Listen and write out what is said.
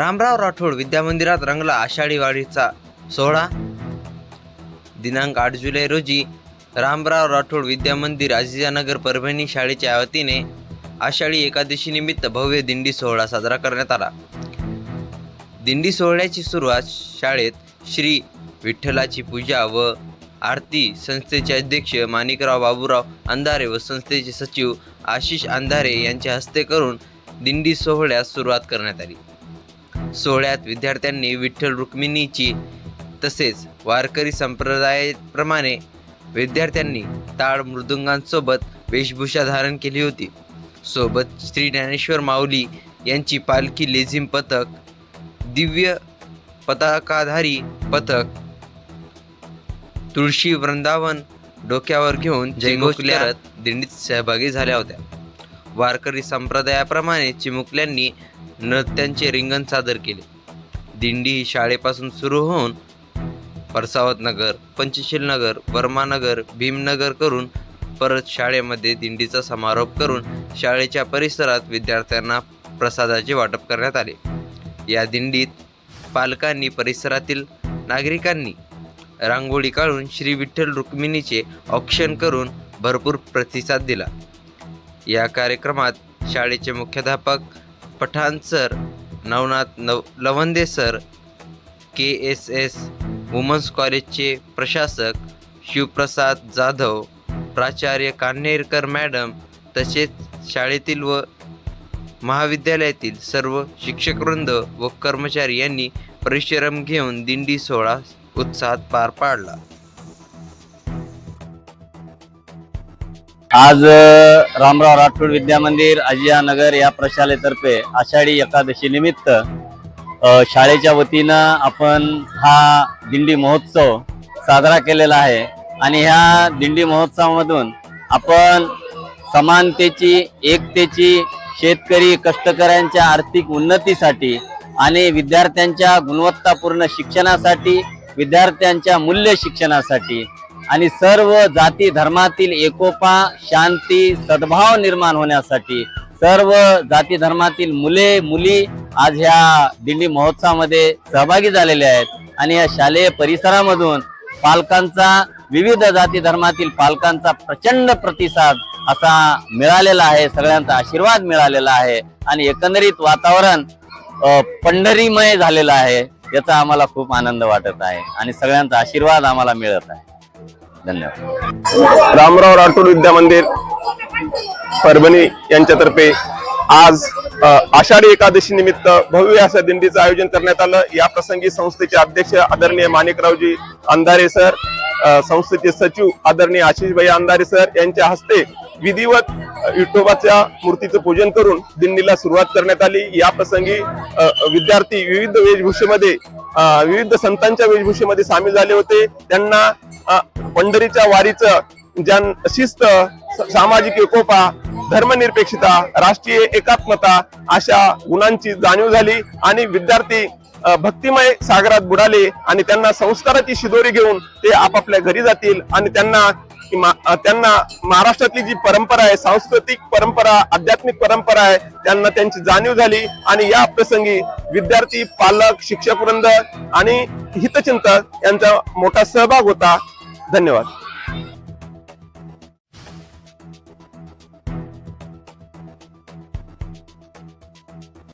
रामराव राठोड विद्यामंदिरात रंगला आषाढी वाढीचा सोहळा. दिनांक आठ जुलै रोजी रामराव राठोड विद्यामंदिर अजिजानगर परभणी शाळेच्या वतीने आषाढी एकादशीनिमित्त भव्य दिंडी सोहळा साजरा करण्यात आला. दिंडी सोहळ्याची सुरुवात शाळेत श्री विठ्ठलाची पूजा व आरती संस्थेचे अध्यक्ष माणिकराव बाबूराव अंधारे व संस्थेचे सचिव आशिष अंधारे यांच्या हस्ते करून दिंडी सोहळ्यास सुरुवात करण्यात आली. सोहळ्यात विद्यार्थ्यांनी विठ्ठल रुक्मिणीची तसेच वारकरी संप्रदायाप्रमाणे विद्यार्थ्यांनी टाळ मृदुंगांसोबत वेशभूषा धारण केली होती. सोबत श्री ज्ञानेश्वर माऊली यांची पालखी लेझिम पथक दिव्य पताकाधारी पथक तुळशी वृंदावन डोक्यावर घेऊन करत दिंडीत सहभागी झाल्या होत्या. वारकरी संप्रदायाप्रमाणे चिमुकल्यांनी नृत्यांचे रिंगण सादर केले. दिंडी ही शाळेपासून सुरू होऊन परसावत नगर पंचशील नगर वर्मानगर भीमनगर करून परत शाळेमध्ये दिंडीचा समारोप करून शाळेच्या परिसरात विद्यार्थ्यांना प्रसादाचे वाटप करण्यात आले. या दिंडीत पालकांनी परिसरातील नागरिकांनी रांगोळी काढून श्री विठ्ठल रुक्मिणीचे औक्षण करून भरपूर प्रतिसाद दिला. या कार्यक्रमात शाळेचे मुख्याध्यापक Pathan sir Navnath Nav Lavande sir K S S women's कॉलेजचे प्रशासक शिवप्रसाद जाधव प्राचार्य कान्हेरकर मॅडम तसेच शाळेतील व महाविद्यालयातील सर्व शिक्षकवृंद व कर्मचारी यांनी परिश्रम घेऊन दिंडी सोहळा उत्साहात पार पाडला. आज रामराव राठोड विद्यामंदिर अजिया नगर या प्रशालेतर्फे आषाढी एकादशी निमित्त शाळेच्या वतीनं आपण हा दिंडी महोत्सव साजरा केलेला आहे. आणि ह्या दिंडी महोत्सवामधून आपण समानतेची एकतेची शेतकरी कष्टकऱ्यांच्या आर्थिक उन्नतीसाठी आणि विद्यार्थ्यांच्या गुणवत्तापूर्ण शिक्षणासाठी विद्यार्थ्यांच्या मूल्य शिक्षणासाठी आणि सर्व जाती धर्मातील एकोपा शांती सद्भाव निर्माण होण्यासाठी सर्व जाती धर्मातील मुले मुली आज ह्या दिंडी महोत्सवामध्ये सहभागी झालेले आहेत. आणि या शालेय परिसरामधून पालकांचा विविध जाती धर्मातील पालकांचा प्रचंड प्रतिसाद असा मिळालेला आहे. सगळ्यांचा आशीर्वाद मिळालेला आहे. आणि एकंदरीत वातावरण पंढरीमय झालेलं आहे. याचा आम्हाला खूप आनंद वाटत आहे. आणि सगळ्यांचा आशीर्वाद आम्हाला मिळत आहे. धन्यवाद. रामराव राठोड विद्या मंदिर परभणी यांच्यातर्फे आज आषाढी एकादशी निमित्त भव्य अशा दिंडीचं आयोजन करण्यात आलं. या प्रसंगी संस्थेचे अध्यक्ष आदरणीय माणिकरावजी अंधारे सर संस्थेचे सचिव आदरणीय आशिषभाई अंधारे सर यांच्या हस्ते विधिवत विठोबाच्या मूर्तीचं पूजन करून दिंडीला सुरुवात करण्यात आली. या प्रसंगी विद्यार्थी विविध वेशभूषेमध्ये विविध संतांच्या वेशभूषेमध्ये सामील झाले होते. त्यांना पंढरीच्या वारीचं ज्यान शिस्त सामाजिक एकोपा धर्मनिरपेक्षता राष्ट्रीय एकात्मता अशा गुणांची जाणीव झाली आणि विद्यार्थी भक्तिमय सागरात बुडाले आणि त्यांना संस्काराची शिदोरी घेऊन ते आपापल्या घरी जातील आणि त्यांना की मा- त्यांना महाराष्ट्रातली जी परंपरा आहे सांस्कृतिक परंपरा आध्यात्मिक परंपरा आहे त्यांना त्यांची जाणीव झाली आणि या प्रसंगी विद्यार्थी पालक शिक्षक वृंद आणि हितचिंतक यांचा मोठा सहभाग होता. धन्यवाद.